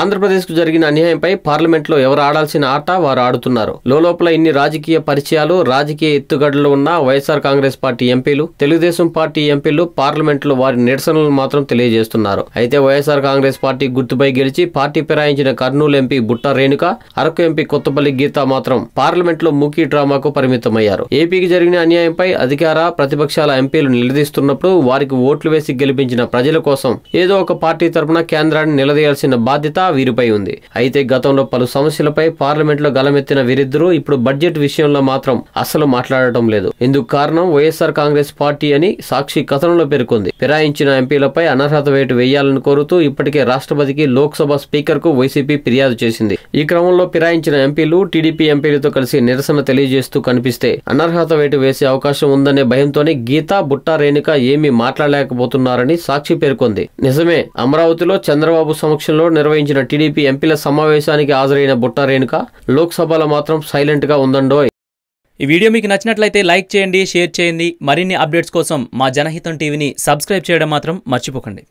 ఆంధ్రప్రదేశ్కు జరిగిన అన్యాయంపై పార్లమెంట్లో ఎవరు ఆడాల్సిన ఆట వారు ఆడుతున్నారు. లోపల ఇన్ని రాజకీయ పరిచయాలు రాజకీయ ఎత్తుగడలు ఉన్న వైఎస్ఆర్ కాంగ్రెస్ పార్టీ ఎంపీలు తెలుగుదేశం పార్టీ ఎంపీలు పార్లమెంట్లో వారి నిరసనలు మాత్రం తెలియజేస్తున్నారు. అయితే వైఎస్ఆర్ కాంగ్రెస్ పార్టీ గుర్తుపై గెలిచి party ఫిరాయించిన Kurnool MP Butta Renuka Araku MP Kothapalli Geetha మాత్రం పార్లమెంట్లో మూకీ డ్రామాకు పరిమితమయ్యారు. ఏపీకి జరిగిన అన్యాయంపై అధికార ప్రతిపక్షాల ఎంపీలు నిలదీస్తున్నప్పుడు వారికి ఓట్లు వేసి గెలిపించిన ప్రజల కోసం ఏదో ఒక పార్టీ తరపున కేంద్రాన్ని నిలదీయాల్సిన బాధ్యత వీరిపై ఉంది. అయితే గతంలో పలు సమస్యలపై పార్లమెంట్లో గలమెత్తిన వీరిద్దరూ ఇప్పుడు బడ్జెట్ విషయంలో మాత్రం అస్సలు మాట్లాడటం లేదు. ఇందుకు కారణం వైఎస్ఆర్ కాంగ్రెస్ పార్టీ అని సాక్షి కథనంలో పేర్కొంది. ఫిరాయించిన ఎంపీలపై అనర్హత వేటు వేయాలని కోరుతూ ఇప్పటికే రాష్ట్రపతికి లోక్సభ స్పీకర్కు వైసీపీ ఫిర్యాదు చేసింది. ఈ క్రమంలో ఫిరాయించిన ఎంపీలు టీడీపీ ఎంపీలతో కలిసి నిరసన తెలియజేస్తూ కనిపిస్తే అనర్హత వేటు వేసే అవకాశం ఉందనే భయంతోనే గీతా బుట్టా రేణుక ఏమీ మాట్లాడలేకపోతున్నారని సాక్షి పేర్కొంది. నిజమే అమరావతిలో చంద్రబాబు సమక్షంలో నిర్వహించిన టీడీపీ ఎంపీల సమావేశానికి హాజరైన బుట్ట రేణుక లోక్సభలో మాత్రం సైలెంట్గా ఉందండోయ్. ఉందండో ఈ వీడియో మీకు నచ్చినట్లయితే లైక్ చేయండి షేర్ చేయండి. మరిన్ని అప్డేట్స్ కోసం మా జనహితం టీవీని సబ్స్క్రైబ్ చేయడం మాత్రం మర్చిపోకండి.